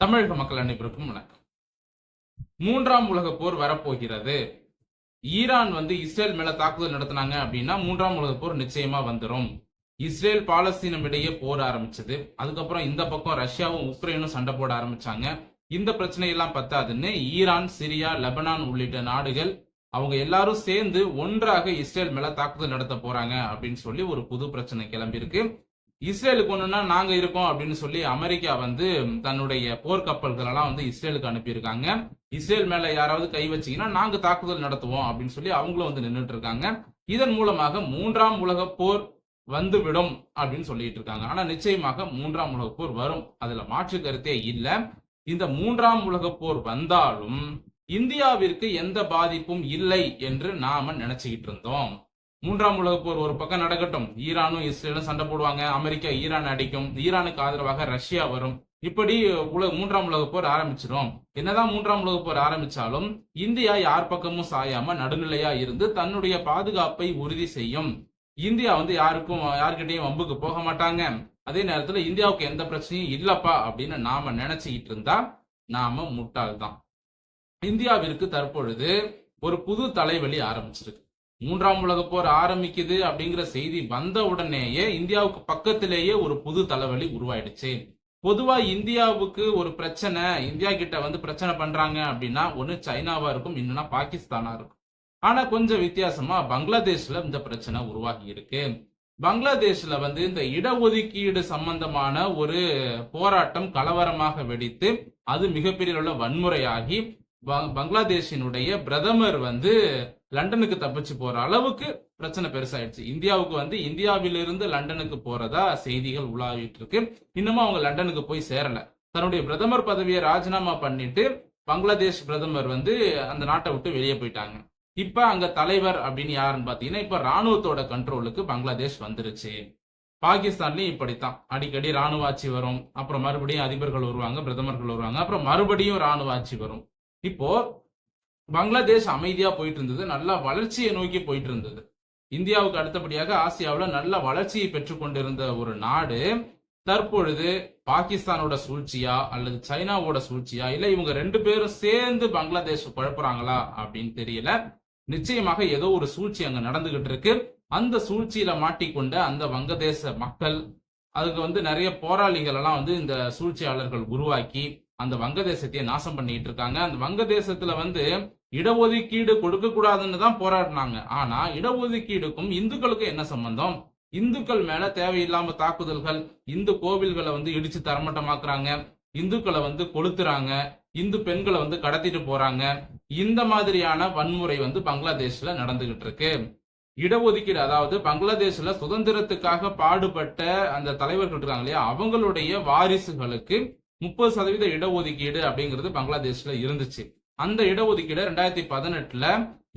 தமிழக மக்கள் அனைவருக்கும் வணக்கம். மூன்றாம் உலக போர் வரப்போகிறது. ஈரான் வந்து இஸ்ரேல் மேல தாக்குதல் நடத்தினாங்க அப்படின்னா மூன்றாம் உலக போர் நிச்சயமா வந்துடும் இஸ்ரேல் பாலஸ்தீனம் இடையே போர் ஆரம்பிச்சது. அதுக்கப்புறம் இந்த பக்கம் ரஷ்யாவும் உக்ரைனும் சண்டை போட ஆரம்பிச்சாங்க. இந்த பிரச்சனையெல்லாம் பத்தாதுன்னு ஈரான் சிரியா லெபனான் உள்ளிட்ட நாடுகள் அவங்க எல்லாரும் சேர்ந்து ஒன்றாக இஸ்ரேல் மேல தாக்குதல் நடத்த போறாங்க அப்படின்னு சொல்லி ஒரு புது பிரச்சனை கிளம்பியிருக்கு. இஸ்ரேலுக்கு ஒண்ணுன்னா நாங்க இருக்கோம் அப்படின்னு சொல்லி அமெரிக்கா வந்து தன்னுடைய போர்க்கப்பல்கள் எல்லாம் வந்து இஸ்ரேலுக்கு அனுப்பியிருக்காங்க. இஸ்ரேல் மேல யாராவது கை வச்சீங்கன்னா நாங்க தாக்குதல் நடத்துவோம் அப்படின்னு சொல்லி அவங்களும் வந்து நின்றுட்டு இருக்காங்க. இதன் மூலமாக மூன்றாம் உலக போர் வந்துவிடும் அப்படின்னு சொல்லிட்டு இருக்காங்க. ஆனா நிச்சயமாக மூன்றாம் உலக போர் வரும். அதுல மாற்று கருத்தே இல்ல. இந்த மூன்றாம் உலக போர் வந்தாலும் இந்தியாவிற்கு எந்த பாதிப்பும் இல்லை என்று நாம நினைச்சுக்கிட்டு இருந்தோம். மூன்றாம் உலக போர் ஒரு பக்கம் நடக்கட்டும். ஈரானும் இஸ்ரேலும் சண்டை போடுவாங்க. அமெரிக்கா ஈரான் அடிக்கும். ஈரானுக்கு ஆதரவாக ரஷ்யா வரும். இப்படி உலக மூன்றாம் உலக போர் ஆரம்பிச்சிடும். என்னதான் மூன்றாம் உலக போர் ஆரம்பிச்சாலும் இந்தியா யார் பக்கமும் சாயாம நடுநிலையா இருந்து தன்னுடைய பாதுகாப்பை உறுதி செய்யும். இந்தியா வந்து யாருக்கும் யாருக்கிட்டையும் வம்புக்கு போக மாட்டாங்க. அதே நேரத்துல இந்தியாவுக்கு எந்த பிரச்சனையும் இல்லப்பா அப்படின்னு நாம நினைச்சுக்கிட்டு இருந்தா நாம முட்டாள் தான் இந்தியாவிற்கு தற்பொழுது ஒரு புது தலைவலி ஆரம்பிச்சிருக்கு. மூன்றாம் உலக போர் ஆரம்பிக்குது அப்படிங்கிற செய்தி வந்த உடனேயே இந்தியாவுக்கு பக்கத்திலேயே ஒரு புது தலைவலி உருவாயிடுச்சு. பொதுவா இந்தியாவுக்கு ஒரு பிரச்சனை இந்தியா கிட்ட வந்து பிரச்சனை பண்றாங்க அப்படின்னா ஒன்னு சைனாவா இருக்கும் இன்னொன்னா பாகிஸ்தானா இருக்கும். ஆனா கொஞ்சம் வித்தியாசமா பங்களாதேஷ்ல இந்த பிரச்சனை உருவாகி இருக்கு. பங்களாதேஷ்ல வந்து இந்த இடஒதுக்கீடு சம்பந்தமான ஒரு போராட்டம் கலவரமாக வெடித்து அது மிகப்பெரிய உள்ள வன்முறையாகி பங்களாதேஷினுடைய பிரதமர் வந்து லண்டனுக்கு தப்பிச்சு போற அளவுக்கு பிரச்சனை பெருசாயிடுச்சு. இந்தியாவுக்கு வந்து இந்தியாவிலிருந்து லண்டனுக்கு போறதா செய்திகள் உலாவிட்டு இருக்கு. இன்னமும் அவங்க லண்டனுக்கு போய் சேரல. தன்னுடைய பிரதமர் பதவியை ராஜினாமா பண்ணிட்டு பங்களாதேஷ் பிரதமர் வந்து அந்த நாட்டை விட்டு வெளியே போயிட்டாங்க. இப்ப அங்க தலைவர் அப்படின்னு யாருன்னு பாத்தீங்கன்னா இப்ப ராணுவத்தோட கண்ட்ரோலுக்கு பங்களாதேஷ் வந்துருச்சு. பாகிஸ்தான்லயும் இப்படித்தான். அடிக்கடி ராணுவ ஆட்சி வரும். அப்புறம் மறுபடியும் அதிபர்கள் வருவாங்க பிரதமர்கள் வருவாங்க. அப்புறம் மறுபடியும் ராணுவ ஆட்சி வரும். இப்போ பங்களாதேஷ் அமைதியா போயிட்டு இருந்தது நல்ல வளர்ச்சியை நோக்கி போயிட்டு இருந்தது இந்தியாவுக்கு அடுத்தபடியாக ஆசியாவில் நல்ல வளர்ச்சியை பெற்றுக்கொண்டிருந்த ஒரு நாடு தற்பொழுது பாகிஸ்தானோட சூழ்ச்சியா அல்லது சைனாவோட சூழ்ச்சியா? இல்ல இவங்க ரெண்டு பேரும் சேர்ந்து பங்களாதேஷ் குழப்புறாங்களா அப்படின்னு தெரியல. நிச்சயமாக ஏதோ ஒரு சூழ்ச்சி அங்க நடந்துகிட்டு இருக்கு. அந்த சூழ்ச்சியில மாட்டிக்கொண்ட அந்த வங்கதேச மக்கள் அதுக்கு வந்து நிறைய போராளிகள் எல்லாம் வந்து இந்த சூழ்ச்சியாளர்கள் உருவாக்கி அந்த வங்கதேசத்தையே நாசம் பண்ணிட்டு இருக்காங்க. அந்த வங்கதேசத்துல வந்து இடஒதுக்கீடு கொடுக்க கூடாதுன்னு தான் போராடினாங்க. ஆனா இடஒதுக்கீடுக்கும் இந்துக்களுக்கும் என்ன சம்பந்தம்? இந்துக்கள் மேல தேவையில்லாம தாக்குதல்கள் இந்து கோவில்களை வந்து இடிச்சு தரமட்டமாக்குறாங்க. இந்துக்களை வந்து கொளுத்துறாங்க. இந்து பெண்களை வந்து கடத்திட்டு போறாங்க. இந்த மாதிரியான வன்முறை வந்து பங்களாதேஷ்ல நடந்துகிட்டு இருக்கு. இடஒதுக்கீடு அதாவது பங்களாதேஷ்ல சுதந்திரத்துக்காக பாடுபட்ட அந்த தலைவர்கள் இருக்காங்க இல்லையா? அவங்களுடைய வாரிசுகளுக்கு முப்பது சதவீத இடஒதுக்கீடு அப்படிங்கிறது பங்களாதேஷ்ல இருந்துச்சு. அந்த இடஒதுக்கீடை ரெண்டாயிரத்தி பதினெட்டுல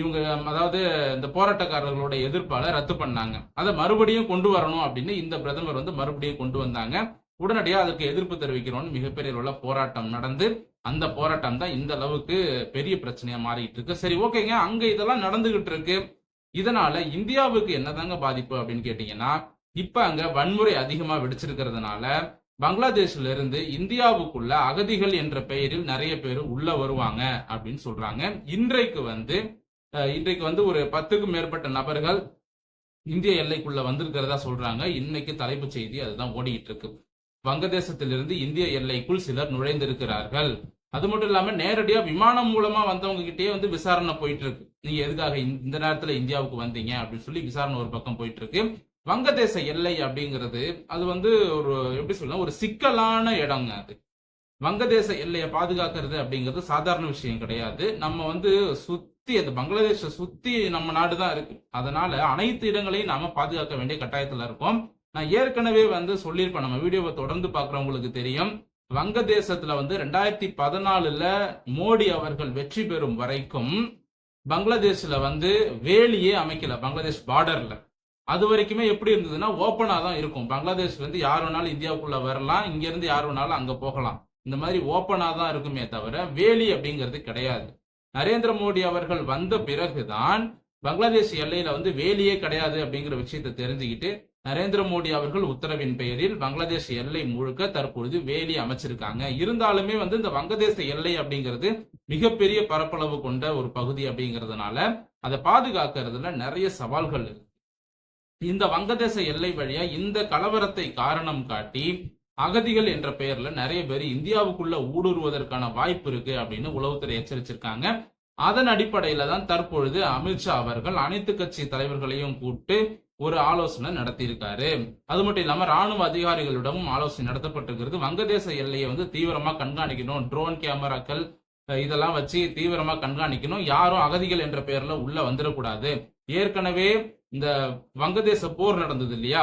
இவங்க அதாவது இந்த போராட்டக்காரர்களோட எதிர்ப்பால ரத்து பண்ணாங்க. அதை மறுபடியும் கொண்டு வரணும் அப்படின்னு இந்த பிரதமர் வந்து மறுபடியும் கொண்டு வந்தாங்க. உடனடியாக அதற்கு எதிர்ப்பு தெரிவிக்கிறோம்னு மிகப்பெரிய உள்ள போராட்டம் நடந்து அந்த போராட்டம் தான் இந்த அளவுக்கு பெரிய பிரச்சனையா மாறிட்டு இருக்கு. சரி ஓகேங்க. அங்க இதெல்லாம் நடந்துகிட்டு இருக்கு. இதனால இந்தியாவுக்கு என்னதாங்க பாதிப்பு அப்படின்னு கேட்டீங்கன்னா இப்ப அங்க வன்முறை அதிகமா வெடிச்சிருக்கிறதுனால பங்களாதேஷ்ல இருந்து இந்தியாவுக்குள்ள அகதிகள் என்ற பெயரில் நிறைய பேர் உள்ள வருவாங்க அப்படின்னு சொல்றாங்க. இன்றைக்கு வந்து இன்றைக்கு வந்து ஒரு பத்துக்கும் மேற்பட்ட நபர்கள் இந்திய எல்லைக்குள்ள வந்திருக்கிறதா சொல்றாங்க. இன்னைக்கு தலைப்புச் செய்தி அதுதான் ஓடிட்டு இருக்கு. வங்கதேசத்திலிருந்து இந்திய எல்லைக்குள் சிலர் நுழைந்திருக்கிறார்கள். அது மட்டும் இல்லாம நேரடியா விமானம் மூலமா வந்தவங்க கிட்டே வந்து விசாரணை போயிட்டு இருக்கு. நீங்க எதுக்காக இந்த- இந்த நேரத்துல இந்தியாவுக்கு வந்தீங்க அப்படின்னு சொல்லி விசாரணை ஒரு பக்கம் போயிட்டு இருக்கு. வங்கதேச எல்லை அப்படிங்கிறது அது வந்து ஒரு எப்படி சொல்லலாம் ஒரு சிக்கலான இடங்க அது. வங்கதேச எல்லையை பாதுகாக்கிறது அப்படிங்கிறது சாதாரண விஷயம் கிடையாது. நம்ம வந்து சுத்தி அந்த பங்களாதேஷ சுத்தி நம்ம நாடு தான் இருக்கு. அதனால அனைத்து இடங்களையும் நாம பாதுகாக்க வேண்டிய கட்டாயத்துல இருக்கோம். நான் ஏற்கனவே வந்து சொல்லியிருப்பேன் நம்ம வீடியோவை தொடர்ந்து பார்க்குறவங்களுக்கு தெரியும். வங்கதேசத்துல வந்து ரெண்டாயிரத்தி பதினாலுல மோடி அவர்கள் வெற்றி பெறும் வரைக்கும் பங்களாதேஷ்ல வந்து வேலியே அமைக்கல பங்களாதேஷ் பார்டர்ல அது வரைக்குமே எப்படி இருந்ததுன்னா ஓப்பனாக தான் இருக்கும். பங்களாதேஷ்ல இருந்து யார் வேணாலும் இந்தியாவுக்குள்ள வரலாம் இங்கேருந்து யார் வேணாலும் அங்கே போகலாம். இந்த மாதிரி ஓப்பனாக தான் இருக்குமே தவிர வேலி அப்படிங்கிறது கிடையாது. நரேந்திர மோடி அவர்கள் வந்த பிறகுதான் பங்களாதேஷ் எல்லையில வந்து வேலியே கிடையாது அப்படிங்கிற விஷயத்தை தெரிஞ்சுக்கிட்டு நரேந்திர மோடி அவர்கள் உத்தரவின் பெயரில் பங்களாதேஷ் எல்லை முழுக்க தற்பொழுது வேலி அமைச்சிருக்காங்க. இருந்தாலுமே வந்து இந்த வங்கதேச எல்லை அப்படிங்கிறது மிகப்பெரிய பரப்பளவு கொண்ட ஒரு பகுதி அப்படிங்கிறதுனால அதை பாதுகாக்கிறதுல நிறைய சவால்கள் இருக்கு. இந்த வங்கதேச எல்லை வழியா இந்த கலவரத்தை காரணம் காட்டி அகதிகள் என்ற பெயர்ல நிறைய பேர் இந்தியாவுக்குள்ள ஊடுருவதற்கான வாய்ப்பு இருக்கு அப்படின்னு உளவுத்துறை எச்சரிச்சிருக்காங்க. அதன் அடிப்படையில தான் தற்பொழுது அமித்ஷா அவர்கள் அனைத்து கட்சி தலைவர்களையும் கூப்பிட்டு ஒரு ஆலோசனை நடத்தியிருக்காரு. அது மட்டும் இல்லாம ராணுவ அதிகாரிகளிடமும் ஆலோசனை நடத்தப்பட்டிருக்கிறது. வங்கதேச எல்லையை வந்து தீவிரமா கண்காணிக்கணும். ட்ரோன் கேமராக்கள் இதெல்லாம் வச்சு தீவிரமா கண்காணிக்கணும். யாரும் அகதிகள் என்ற பெயர்ல உள்ள வந்துடக்கூடாது. ஏற்கனவே இந்த வங்கதேச போர் நடந்தது இல்லையா?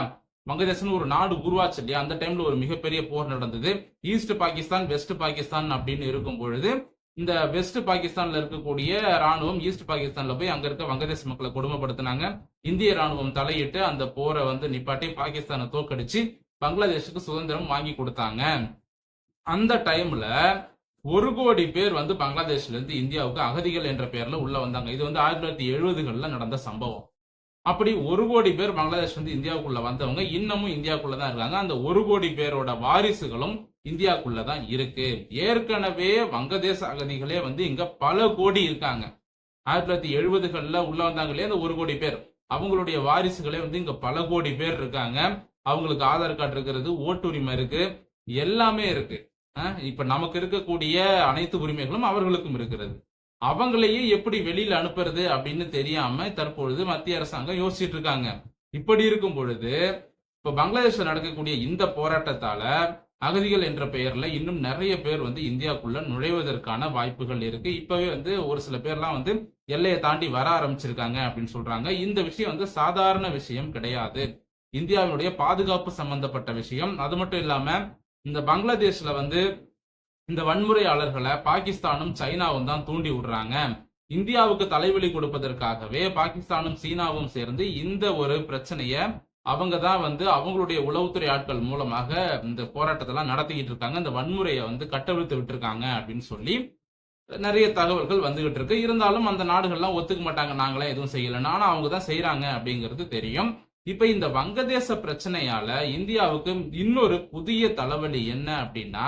வங்கதேசம் ஒரு நாடு உருவாச்சு இல்லையா? அந்த டைம்ல ஒரு மிகப்பெரிய போர் நடந்தது. ஈஸ்ட் பாகிஸ்தான் வெஸ்ட் பாகிஸ்தான் அப்படின்னு இருக்கும் பொழுது இந்த வெஸ்ட் பாகிஸ்தான்ல இருக்கக்கூடிய ராணுவம் ஈஸ்ட் பாகிஸ்தான்ல போய் அங்க இருக்க வங்கதேச மக்களை கொடுமைப்படுத்தினாங்க. இந்திய ராணுவம் தலையிட்டு அந்த போரை வந்து நிப்பாட்டி பாகிஸ்தானை தோக்கடிச்சு பங்களாதேஷுக்கு சுதந்திரம் வாங்கி கொடுத்தாங்க. அந்த டைம்ல ஒரு கோடி பேர் வந்து பங்களாதேஷ்ல இருந்து இந்தியாவுக்கு அகதிகள் என்ற பெயர்ல உள்ள வந்தாங்க. இது வந்து ஆயிரத்தி தொள்ளாயிரத்தி எழுபதுகள்ல நடந்த சம்பவம். அப்படி ஒரு கோடி பேர் பங்களாதேஷ்லேருந்து இந்தியாவுக்குள்ளே இந்தியாவுக்குள்ள வந்தவங்க இன்னமும் இந்தியாவுக்குள்ள தான் இருக்காங்க. அந்த ஒரு கோடி பேரோட வாரிசுகளும் இந்தியாவுக்குள்ள தான் இருக்கு. ஏற்கனவே வங்கதேச அகதிகளே வந்து இங்க பல கோடி இருக்காங்க. ஆயிரத்தி தொள்ளாயிரத்தி எழுபதுகள்ல உள்ள வந்தாங்களே அந்த ஒரு கோடி பேர். அவங்களுடைய வாரிசுகளே வந்து இங்க பல கோடி பேர் இருக்காங்க. அவங்களுக்கு ஆதார் கார்டு இருக்கிறது ஓட்டுரிமை இருக்கு. எல்லாமே இருக்கு. இப்ப நமக்கு இருக்கக்கூடிய அனைத்து உரிமைகளும் அவர்களுக்கும் இருக்கிறது. அவங்களையே எப்படி வெளியில அனுப்புறது அப்படின்னு தெரியாம தற்பொழுது மத்திய அரசாங்கம் யோசிச்சுட்டு இருக்காங்க. இப்படி இருக்கும் பொழுது இப்ப பங்களாதேஷ்ல நடக்கக்கூடிய இந்த போராட்டத்தால அகதிகள் என்ற பெயர்ல இன்னும் நிறைய பேர் வந்து இந்தியாவுக்குள்ள நுழைவதற்கான வாய்ப்புகள் இருக்கு. இப்பவே வந்து ஒரு சில பேர்லாம் வந்து எல்லையை தாண்டி வர ஆரம்பிச்சிருக்காங்க அப்படின்னு சொல்றாங்க. இந்த விஷயம் வந்து சாதாரண விஷயம் கிடையாது. இந்தியாவினுடைய பாதுகாப்பு சம்பந்தப்பட்ட விஷயம். அது மட்டும் இல்லாம இந்த பங்களாதேஷ்ல வந்து இந்த வன்முறையாளர்களை பாகிஸ்தானும் சைனாவும் தான் தூண்டி விடுறாங்க. இந்தியாவுக்கு தலைவலி கொடுப்பதற்காகவே பாகிஸ்தானும் சீனாவும் சேர்ந்து இந்த ஒரு பிரச்சனைய அவங்க தான் வந்து அவங்களுடைய உளவுத்துறை ஆட்கள் மூலமாக இந்த போராட்டத்தெல்லாம் நடத்திக்கிட்டு இருக்காங்க. இந்த வன்முறையை வந்து கட்டவிழ்த்து விட்டுருக்காங்க அப்படின்னு சொல்லி நிறைய தகவல்கள் வந்துகிட்டு இருக்கு. இருந்தாலும் அந்த நாடுகள்லாம் ஒத்துக்க மாட்டாங்க. நாங்களாம் எதுவும் செய்யலைன்னு. ஆனா அவங்க தான் செய்யறாங்க அப்படிங்கிறது தெரியும். இப்ப இந்த வங்கதேச பிரச்சனையால இந்தியாவுக்கு இன்னொரு புதிய தலைவலி என்ன அப்படின்னா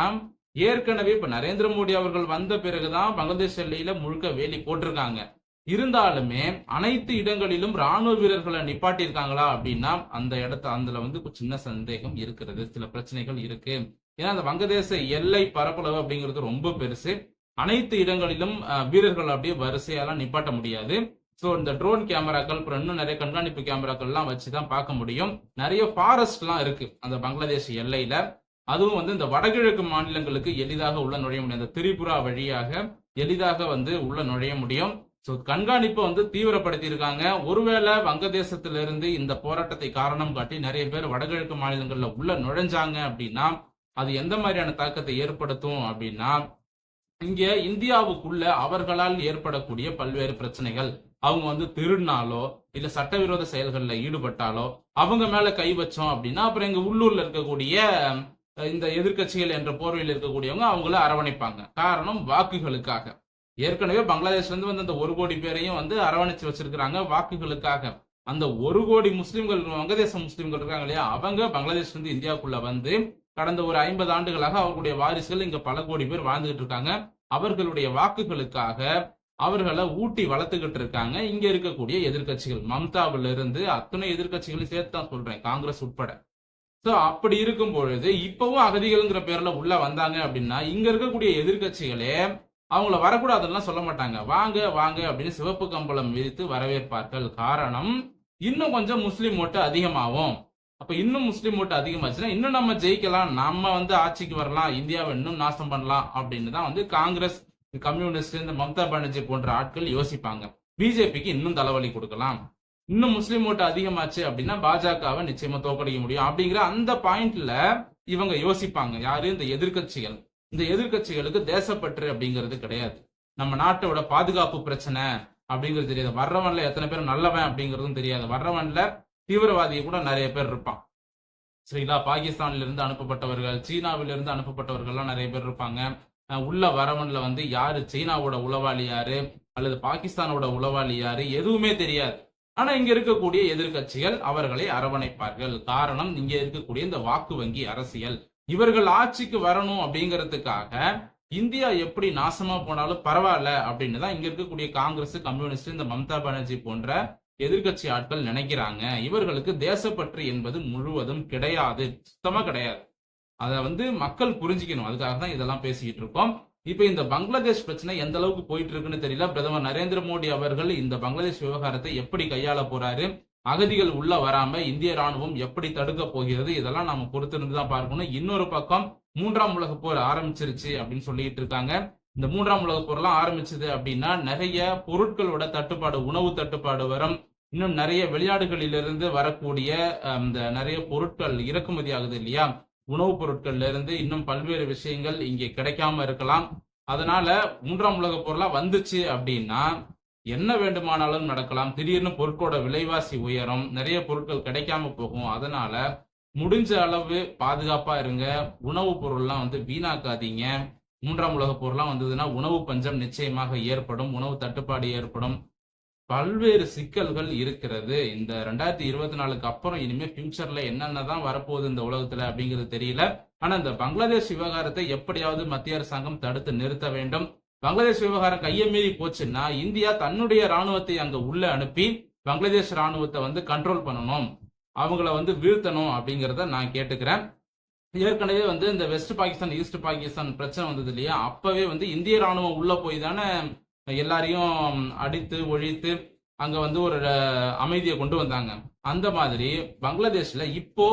ஏற்கனவே இப்ப நரேந்திர மோடி அவர்கள் வந்த பிறகுதான் வங்கதேச எல்லையில முழுக்க வேலி போட்டிருக்காங்க. இருந்தாலுமே அனைத்து இடங்களிலும் ராணுவ வீரர்களை நிப்பாட்டியிருக்காங்களா அப்படின்னா அந்த இடத்த அதுல வந்து சின்ன சந்தேகம் இருக்கிறது. சில பிரச்சனைகள் இருக்கு. ஏன்னா அந்த வங்கதேச எல்லை பரப்பளவு அப்படிங்கிறது ரொம்ப பெருசு. அனைத்து இடங்களிலும் வீரர்கள் அப்படியே வரிசையெல்லாம் நிப்பாட்ட முடியாது. ஸோ இந்த ட்ரோன் கேமராக்கள் அப்புறம் இன்னும் நிறைய கண்காணிப்பு கேமராக்கள்லாம் வச்சு தான் பார்க்க முடியும். நிறைய ஃபாரஸ்ட்லாம் இருக்கு அந்த பங்களாதேஷ் எல்லையில. அதுவும் வந்து இந்த வடகிழக்கு மாநிலங்களுக்கு எளிதாக உள்ள நுழைய முடியும். இந்த திரிபுரா வழியாக எளிதாக வந்து உள்ள நுழைய முடியும். ஸோ கண்காணிப்பை வந்து தீவிரப்படுத்தி இருக்காங்க ஒருவேளை வங்கதேசத்திலிருந்து இந்த போராட்டத்தை காரணம் காட்டி நிறைய பேர் வடகிழக்கு மாநிலங்களில் உள்ள நுழைஞ்சாங்க அப்படின்னா அது எந்த மாதிரியான தாக்கத்தை ஏற்படுத்தும் அப்படின்னா இங்கே இந்தியாவுக்குள்ள அவர்களால் ஏற்படக்கூடிய பல்வேறு பிரச்சனைகள். அவங்க வந்து திருடினாலோ இல்ல சட்டவிரோத செயல்களில் ஈடுபட்டாலோ அவங்க மேல கை வச்சோம் அப்படின்னா அப்புறம் எங்க உள்ளூர்ல இருக்கக்கூடிய இந்த எதிர்க்கட்சிகள் என்ற போர்வையில் இருக்கக்கூடியவங்க அவங்கள அரவணைப்பாங்க. காரணம் வாக்குகளுக்காக. ஏற்கனவே பங்களாதேஷ்ல இருந்து வந்து அந்த ஒரு கோடி பேரையும் வந்து அரவணைச்சு வச்சிருக்கிறாங்க வாக்குகளுக்காக. அந்த ஒரு கோடி முஸ்லிம்கள் வங்கதேச முஸ்லிம்கள் இருக்காங்க இல்லையா? அவங்க பங்களாதேஷ்ல இருந்து இந்தியாவுக்குள்ள வந்து கடந்த ஒரு ஐம்பது ஆண்டுகளாக அவர்களுடைய வாரிசுகள் இங்க பல கோடி பேர் வாழ்ந்துகிட்டு இருக்காங்க. அவர்களுடைய வாக்குகளுக்காக அவர்களை ஊட்டி வளர்த்துக்கிட்டு இருக்காங்க. இங்க இருக்கக்கூடிய எதிர்க்கட்சிகள். மம்தாவில இருந்து அத்தனை எதிர்க்கட்சிகளையும் சேர்த்து தான் சொல்றேன் காங்கிரஸ் உட்பட. சோ அப்படி இருக்கும் பொழுது இப்பவும் அகதிகள்ங்கிற பேர்ல உள்ள வந்தாங்க அப்படின்னா இங்க இருக்கக்கூடிய எதிர்க்கட்சிகளே அவங்கள வரக்கூடாதுலாம் சொல்ல மாட்டாங்க. வாங்க வாங்க அப்படின்னு சிவப்பு கம்பளம் விரித்து வரவேற்பார்கள். காரணம் இன்னும் கொஞ்சம் முஸ்லீம் ஓட்டு அதிகமாகும். அப்ப இன்னும் முஸ்லீம் ஓட்டு அதிகமாச்சுன்னா இன்னும் நம்ம ஜெயிக்கலாம் நம்ம வந்து ஆட்சிக்கு வரலாம் இந்தியாவை இன்னும் நாசம் பண்ணலாம் அப்படின்னு தான் வந்து காங்கிரஸ் கம்யூனிஸ்ட் இந்த மம்தா பானர்ஜி போன்ற ஆட்கள் யோசிப்பாங்க. பிஜேபிக்கு இன்னும் தலைவலி கொடுக்கலாம். இன்னும் முஸ்லீம் ஓட்டு அதிகமாச்சு அப்படின்னா பாஜகவை நிச்சயமா தோக்கடிக்க முடியும். அப்படிங்கிற அந்த பாயிண்ட்ல இவங்க யோசிப்பாங்க. யாரு? இந்த எதிர்க்கட்சிகள். இந்த எதிர்கட்சிகளுக்கு தேசப்பற்று அப்படிங்கிறது கிடையாது. நம்ம நாட்டோட பாதுகாப்பு பிரச்சனை அப்படிங்கிறது தெரியாது. வர்றவன்ல எத்தனை பேர் நல்லவன் அப்படிங்கிறதும் தெரியாது. வர்றவன்ல தீவிரவாதி கூட நிறைய பேர் இருப்பான். சரிங்களா? பாகிஸ்தான்ல இருந்து அனுப்பப்பட்டவர்கள் சீனாவில இருந்து அனுப்பப்பட்டவர்கள்லாம் நிறைய பேர் இருப்பாங்க. உள்ள வரவன்ல வந்து யாரு? சீனாவோட உளவாளி யாரு? அல்லது பாகிஸ்தானோட உளவாளி யாரு? எதுவுமே தெரியாது. ஆனா இங்க இருக்கக்கூடிய எதிர்க்கட்சிகள் அவர்களை அரவணைப்பார்கள். காரணம் இங்க இருக்கக்கூடிய இந்த வாக்கு வங்கி அரசியல். இவர்கள் ஆட்சிக்கு வரணும் அப்படிங்கிறதுக்காக இந்தியா எப்படி நாசமா போனாலும் பரவாயில்ல அப்படின்னு தான் இங்க இருக்கக்கூடிய காங்கிரஸ் கம்யூனிஸ்ட் இந்த மம்தா பானர்ஜி போன்ற எதிர்க்கட்சி ஆட்கள் நினைக்கிறாங்க. இவர்களுக்கு தேசப்பற்று என்பது முழுவதும் கிடையாது. சுத்தமா கிடையாது. அதை வந்து மக்கள் புரிஞ்சுக்கணும். அதுக்காக தான் இதெல்லாம் பேசிக்கிட்டு இருக்கோம். இப்ப இந்த பங்களாதேஷ் பிரச்சனை எந்த அளவுக்கு போயிட்டு இருக்குன்னு தெரியல. பிரதமர் நரேந்திர மோடி அவர்கள் இந்த பங்களாதேஷ் விவகாரத்தை எப்படி கையாள போறாரு அகதிகள் உள்ள வராம இந்திய ராணுவம் எப்படி தடுக்க போகிறது இதெல்லாம் நாம பொறுத்திருந்து தான் பார்க்கணும். இன்னொரு பக்கம் மூன்றாம் உலக போர் ஆரம்பிச்சிருச்சு அப்படின்னு சொல்லிட்டு இருக்காங்க. இந்த மூன்றாம் உலக போர்லாம் ஆரம்பிச்சது அப்படின்னா நிறைய பொருட்களோட தட்டுப்பாடு உணவு தட்டுப்பாடு வரும். இன்னும் நிறைய வெளிநாடுகளிலிருந்து வரக்கூடிய இந்த நிறைய பொருட்கள் இறக்குமதி ஆகுது இல்லையா? உணவுப் பொருட்கள்ல இருந்து இன்னும் பல்வேறு விஷயங்கள் இங்கே கிடைக்காம இருக்கலாம். அதனால மூன்றாம் உலக பொருளா வந்துச்சு அப்படின்னா என்ன வேண்டுமானாலும் நடக்கலாம். திடீர்னு பொருட்களோட விலைவாசி உயரும். நிறைய பொருட்கள் கிடைக்காம போகும். அதனால முடிஞ்ச அளவு பாதுகாப்பா இருங்க. உணவுப் பொருள்லாம் வந்து வீணாக்காதீங்க. மூன்றாம் உலக பொருள்லாம் வந்ததுன்னா உணவு பஞ்சம் நிச்சயமாக ஏற்படும். உணவு தட்டுப்பாடு ஏற்படும். பல்வேறு சிக்கல்கள் இருக்கிறது. இந்த ரெண்டாயிரத்தி இருபத்தி நாலுக்கு அப்புறம் இனிமே ஃபியூச்சர்ல என்னென்னதான் வரப்போகுது இந்த உலகத்துல அப்படிங்கிறது தெரியல. ஆனா இந்த பங்களாதேஷ் விவகாரத்தை எப்படியாவது மத்திய அரசாங்கம் தடுத்து நிறுத்த வேண்டும். பங்களாதேஷ் விவகாரம் கையை மீறி போச்சுன்னா இந்தியா தன்னுடைய ராணுவத்தை அங்க உள்ள அனுப்பி பங்களாதேஷ் ராணுவத்தை வந்து கண்ட்ரோல் பண்ணணும். அவங்கள வந்து வீழ்த்தணும் அப்படிங்கிறத நான் கேட்டுக்கிறேன். ஏற்கனவே வந்து இந்த வெஸ்ட் பாகிஸ்தான் ஈஸ்ட் பாகிஸ்தான் பிரச்சனை வந்தது இல்லையா? அப்பவே வந்து இந்திய ராணுவம் உள்ள போய் தானே எல்லாரையும் அடித்து ஒழித்து அங்க வந்து ஒரு அமைதியை கொண்டு வந்தாங்க. அந்த மாதிரி பங்களாதேஷ்ல இப்போ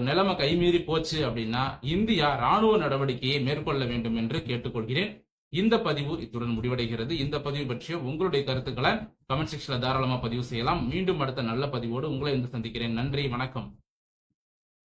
நிலைமை கைமீறி போச்சு அப்படின்னா இந்தியா ராணுவ நடவடிக்கையை மேற்கொள்ள வேண்டும் என்று கேட்டுக்கொள்கிறேன். இந்த பதிவு இத்துடன் முடிவடைகிறது. இந்த பதிவு பற்றிய உங்களுடைய கருத்துக்களை கமெண்ட் செக்ஷன்ல தாராளமா பதிவு செய்யலாம். மீண்டும் அடுத்த நல்ல பதிவோடு உங்களை வந்து சந்திக்கிறேன். நன்றி வணக்கம்.